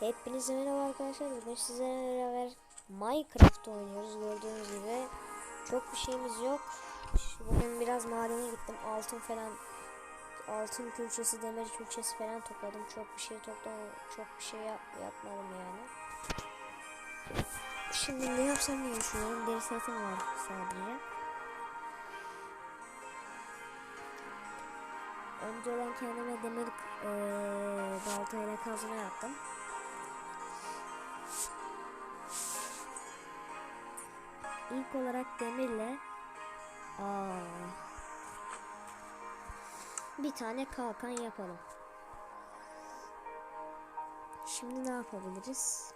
Hepinize merhaba arkadaşlar. Bugün sizlerle beraber Minecraft oynuyoruz. Gördüğünüz gibi çok bir şeyimiz yok. Bugün biraz madene gittim. Altın falan altın külçesi, demir külçesi falan topladım. Çok bir şey toplamadım. Çok bir şey yap yapmadım yani. Şimdi ne yapsam diye düşünüyorum. Deri setim var sadece. Önceden kendime demir eee baltayla kazma yaptım. Olarak demirle aa, bir tane kalkan yapalım. Şimdi ne yapabiliriz?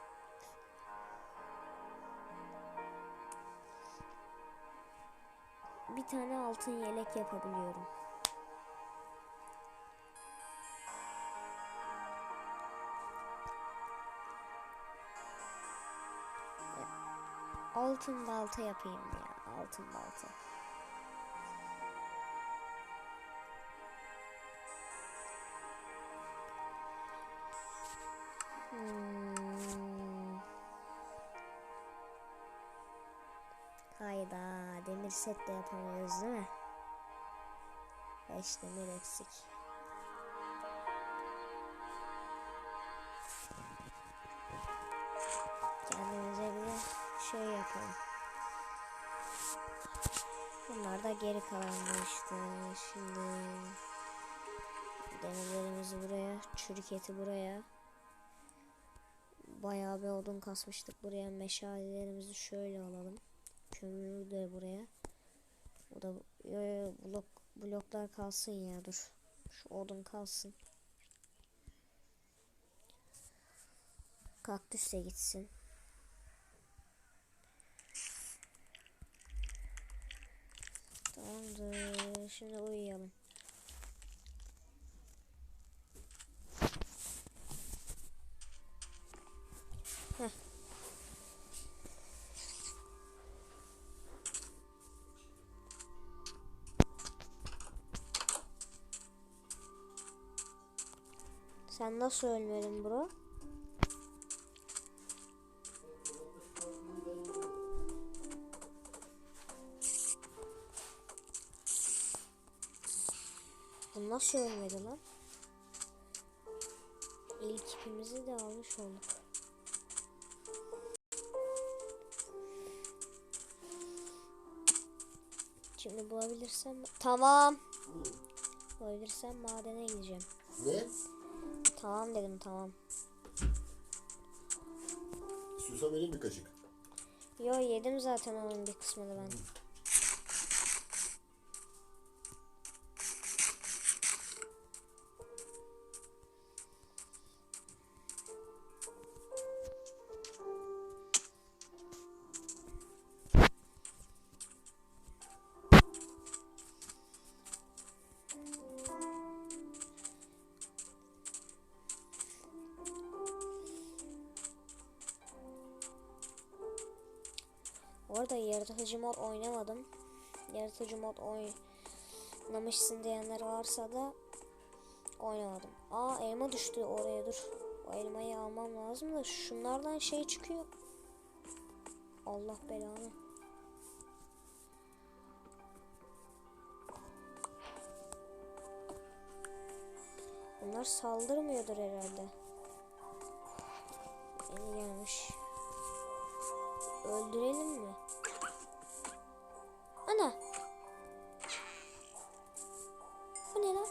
Bir tane altın yelek yapabiliyorum. Altın balta yapayım ya. Altın balta. Hmm. Hayda demir set de yapamıyoruz değil mi? 5 demir eksik. Yapalım. Bunlar da geri kalanlar işte. Şimdi demirlerimizi buraya, çürük eti buraya. Bayağı bir odun kasmıştık buraya. Meşalelerimizi şöyle alalım. Kömürü de buraya. Bu da yo, yo, blok bloklar kalsın ya dur. Şu odun kalsın. Kaktüs de gitsin. Tamamdır. Şimdi uyuyalım. Heh. Sen nasıl ölmedin bro? Nasıl ölmedi lan? İlk ipimizi de almış olduk. Şimdi bulabilirsem tamam. Bulabilirsem madene gideceğim. Ne? Tamam dedim tamam. İstiyorsan vereyim bir kaşık. Yo yedim zaten onun bir kısmını ben. Orada yaratıcı mod oynamadım. Yaratıcı mod oynamışsın diyenler varsa da oynamadım. Aa elma düştü oraya dur. O elmayı almam lazım da şunlardan şey çıkıyor. Allah belanı. Bunlar saldırmıyordur herhalde. Yeni gelmiş. Öldürelim mi? Ana. Bu ne lan?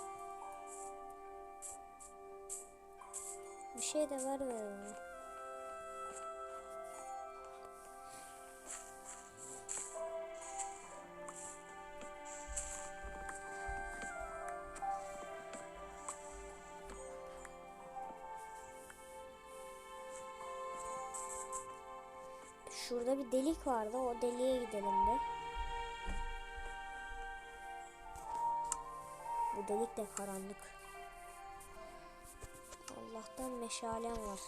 Bir şey de vermedi bana. Şurada delik vardı. O deliğe gidelim bir. Bu delik de karanlık. Allah'tan meşalem var.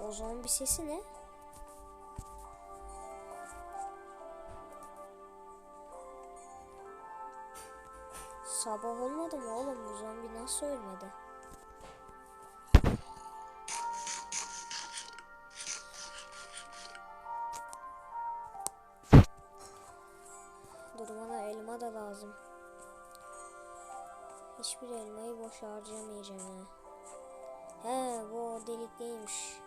O zombi sesi ne? Sabah olmadı mı oğlum bu zombi nasıl ölmedi? Da lazım. Hiçbir elmayı boş harcamayacağım ha. He bu delikliymiş.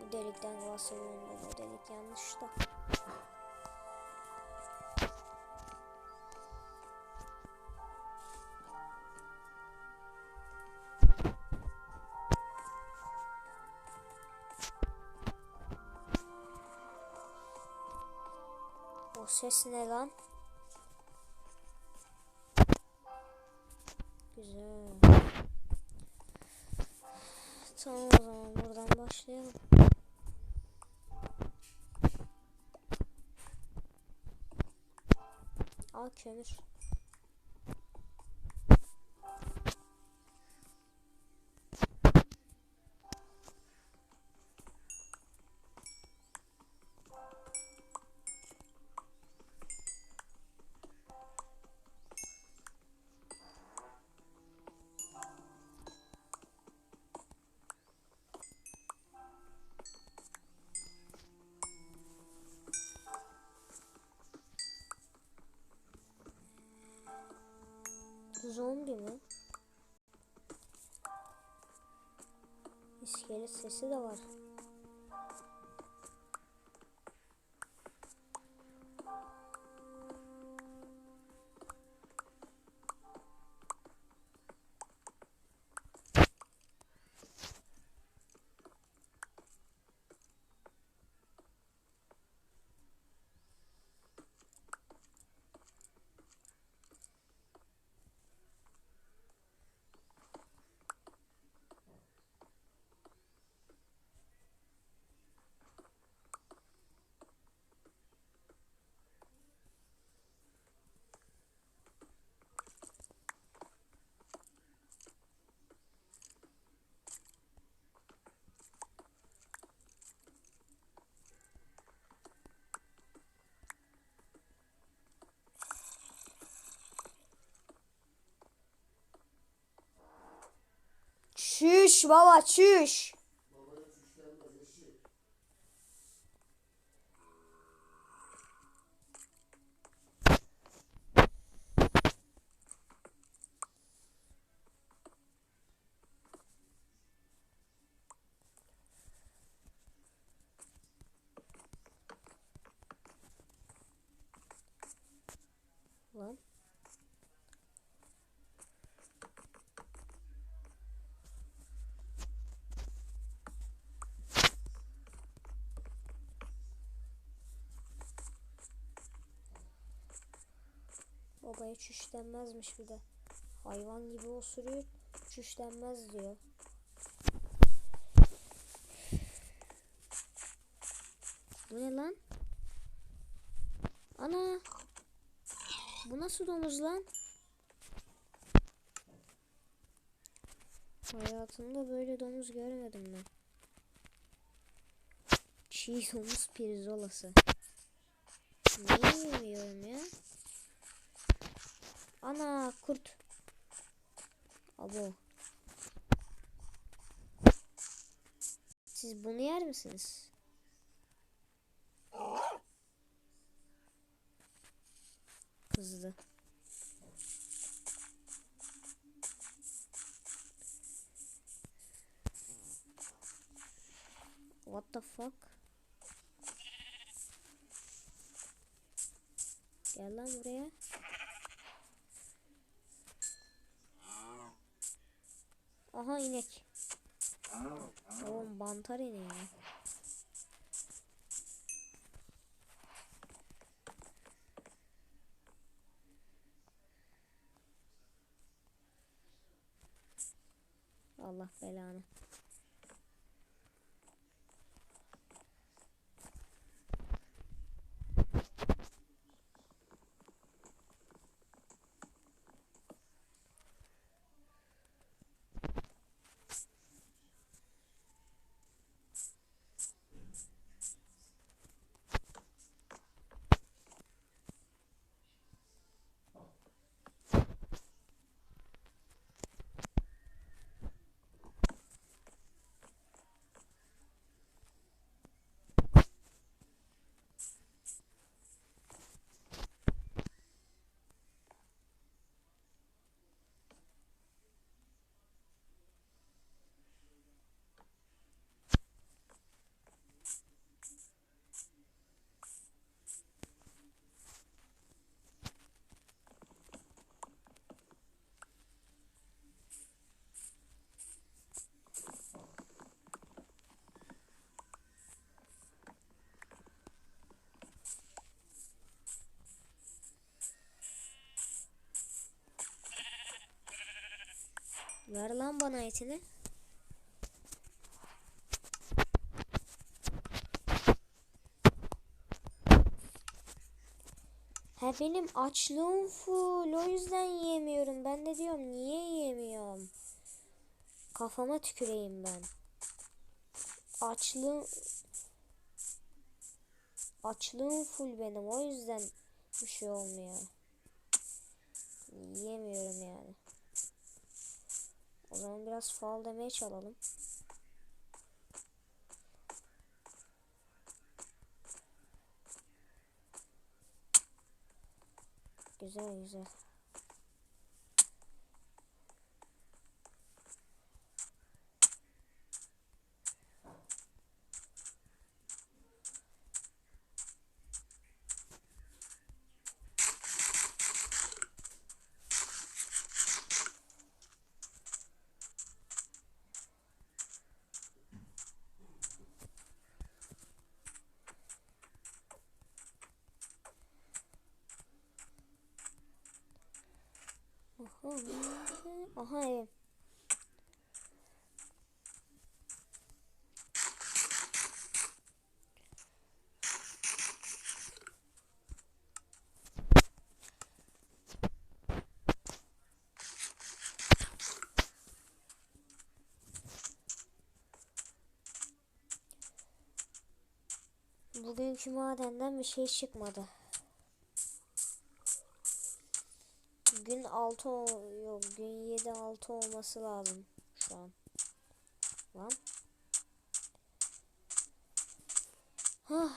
Bu delikten nasıl? O delik yanlış da. Ses ne lan? Güzel. Tamam o zaman buradan başlayalım. Al kömür. Zombi mi? İskelet sesi de var. Çüş baba çüş. Lan. Babaya çüş denmezmiş bir de. Hayvan gibi osuruyor. Çüş denmez diyor. Bu ne lan? Ana. Bu nasıl domuz lan? Hayatımda böyle domuz görmedim ben. Çiğ domuz pirzolası. Ne yiyorum ya? Ana kurt. Abo. Siz bunu yer misiniz? Kızdı. What the fuck? Gel lan buraya. Aha inek. Oğlum bantar ineği. Allah belanı. Ver lan bana etini. Ha benim açlığım full o yüzden yiyemiyorum. Ben de diyorum niye yiyemiyorum? Kafama tüküreyim ben. Açlığım açlığım full benim o yüzden bir şey olmuyor. Yiyemiyorum yani. O zaman biraz fall demeye çalalım. Güzel güzel. Aha, evet. Bugünkü madenden bir şey çıkmadı. Gün 6 yok gün 7 6 olması lazım şu an. Lan. Hah.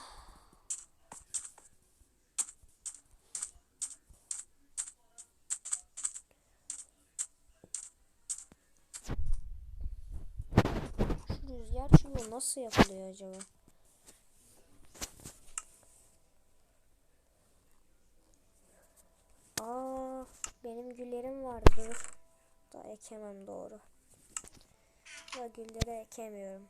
Rüzgar çubuğu nasıl yapılıyor acaba? Aa, benim güllerim vardı. Da ekemem doğru. Da ekemiyorum.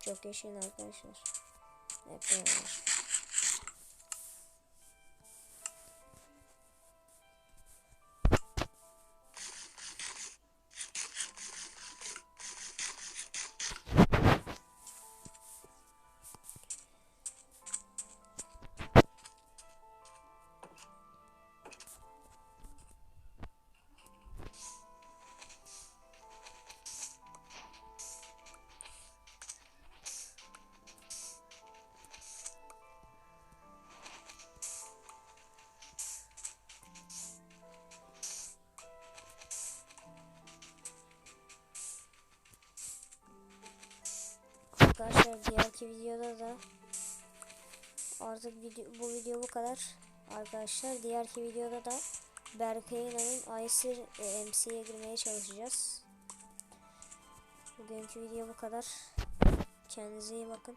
Çok yaşayın arkadaşlar. Hep beraber. Arkadaşlar diğerki videoda da artık video, bu video bu kadar. Arkadaşlar diğerki videoda da Berkay'ın Aysir e, MC'ye girmeye çalışacağız. Bugünkü video bu kadar. Kendinize iyi bakın.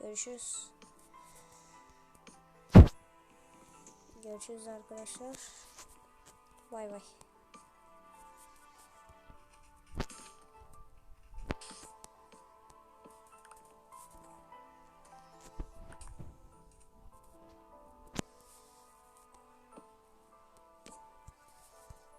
Görüşürüz. Görüşürüz arkadaşlar. Bay bay.